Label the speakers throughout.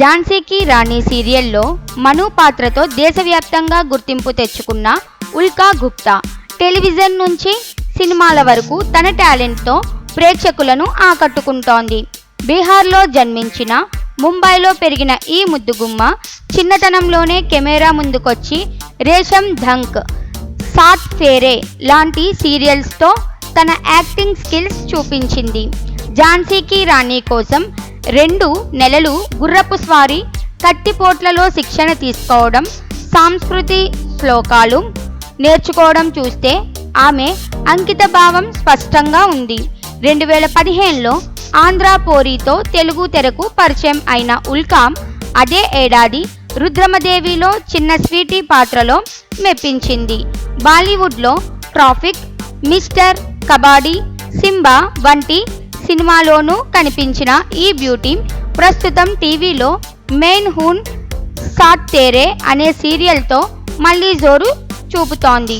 Speaker 1: ఝాన్సీకి రాణి సీరియల్లో మను పాత్రతో దేశవ్యాప్తంగా గుర్తింపు తెచ్చుకున్న ఉల్కా గుప్తా టెలివిజన్ నుంచి సినిమాల వరకు తన టాలెంట్తో ప్రేక్షకులను ఆకట్టుకుంటోంది. బీహార్లో జన్మించిన ముంబైలో పెరిగిన ఈ ముద్దుగుమ్మ చిన్నతనంలోనే కెమెరా ముందుకొచ్చి రేషం ధంక్ సాత్ ఫేరే లాంటి సీరియల్స్తో తన యాక్టింగ్ స్కిల్స్ చూపించింది. ఝాన్సీకి రాణి కోసం రెండు నెలలు గుర్రపు స్వారీ కత్తిపోట్లలో శిక్షణ తీసుకోవడం సాంస్కృతి శ్లోకాలు నేర్చుకోవడం చూస్తే ఆమె అంకిత భావం స్పష్టంగా ఉంది. రెండు వేల పదిహేనులో ఆంధ్ర పోరీతో తెలుగు తెరకు పరిచయం అయిన ఉల్కామ్ అదే ఏడాది రుద్రమదేవిలో చిన్న స్వీటీ పాత్రలో మెప్పించింది. బాలీవుడ్లో ట్రాఫిక్ మిస్టర్ కబాడీ సింబా వంటి సినిమాలోనూ కనిపించిన ఈ బ్యూటీ ప్రస్తుతం టీవీలో మెయిన్ హూన్ సాత్ తేరే అనే సీరియల్తో మళ్ళీ జోరు చూపుతోంది.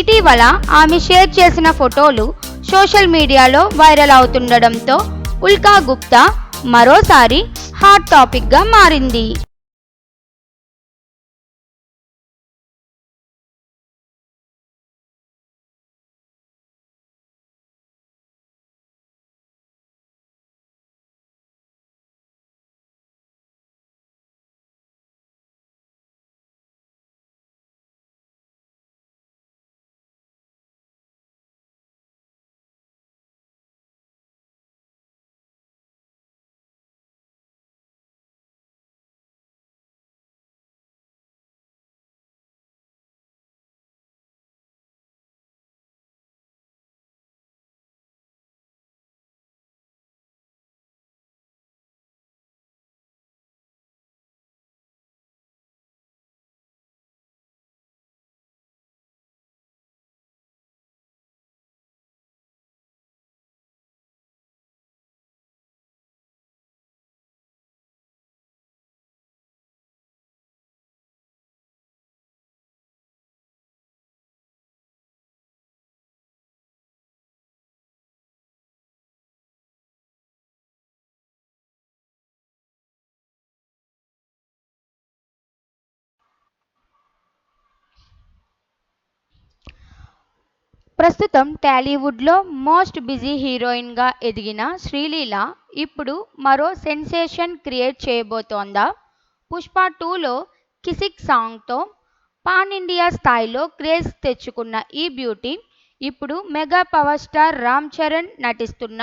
Speaker 1: ఇటీవల ఆమె షేర్ చేసిన ఫోటోలు సోషల్ మీడియాలో వైరల్ అవుతుండడంతో ఉల్కా గుప్తా మరోసారి హాట్ టాపిక్గా మారింది. ప్రస్తుతం టాలీవుడ్లో మోస్ట్ బిజీ హీరోయిన్గా ఎదిగిన శ్రీలీల ఇప్పుడు మరో సెన్సేషన్ క్రియేట్ చేయబోతోందా? పుష్ప టూలో కిసిక్ సాంగ్తో పాన్ ఇండియా స్థాయిలో క్రేజ్ తెచ్చుకున్న ఈ బ్యూటీ ఇప్పుడు mega power star Ram Charan నటిస్తున్న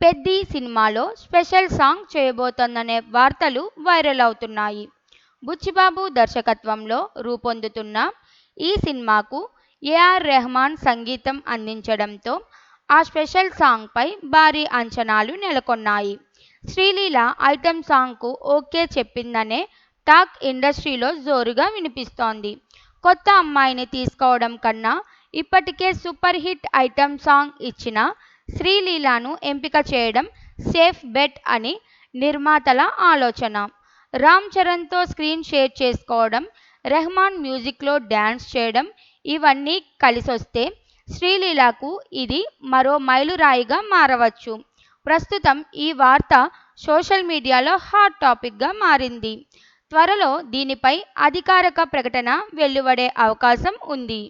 Speaker 1: పెద్ది సినిమాలో స్పెషల్ సాంగ్ చేయబోతోందనే వార్తలు వైరల్ అవుతున్నాయి. బుచ్చిబాబు దర్శకత్వంలో రూపొందుతున్న ఈ సినిమాకు ఏఆర్ రెహమాన్ సంగీతం అందించడంతో ఆ స్పెషల్ సాంగ్పై భారీ అంచనాలు నెలకొన్నాయి. శ్రీలీల ఐటెం సాంగ్కు ఓకే చెప్పిందనే టాక్ ఇండస్ట్రీలో జోరుగా వినిపిస్తోంది. కొత్త అమ్మాయిని తీసుకోవడం కన్నా ఇప్పటికే సూపర్ హిట్ ఐటెం సాంగ్ ఇచ్చిన శ్రీలీలను ఎంపిక చేయడం సేఫ్ బెట్ అని నిర్మాతల ఆలోచన. రామ్ చరణ్తో స్క్రీన్ షేర్ చేసుకోవడం రెహమాన్ మ్యూజిక్లో డ్యాన్స్ చేయడం ఇవన్నీ కలిసొస్తే శ్రీలీలకు ఇది మరో మైలురాయిగా మారవచ్చు. ప్రస్తుతం ఈ వార్త సోషల్ మీడియాలో హాట్ టాపిక్గా మారింది. త్వరలో దీనిపై అధికారిక ప్రకటన వెలువడే అవకాశం ఉంది.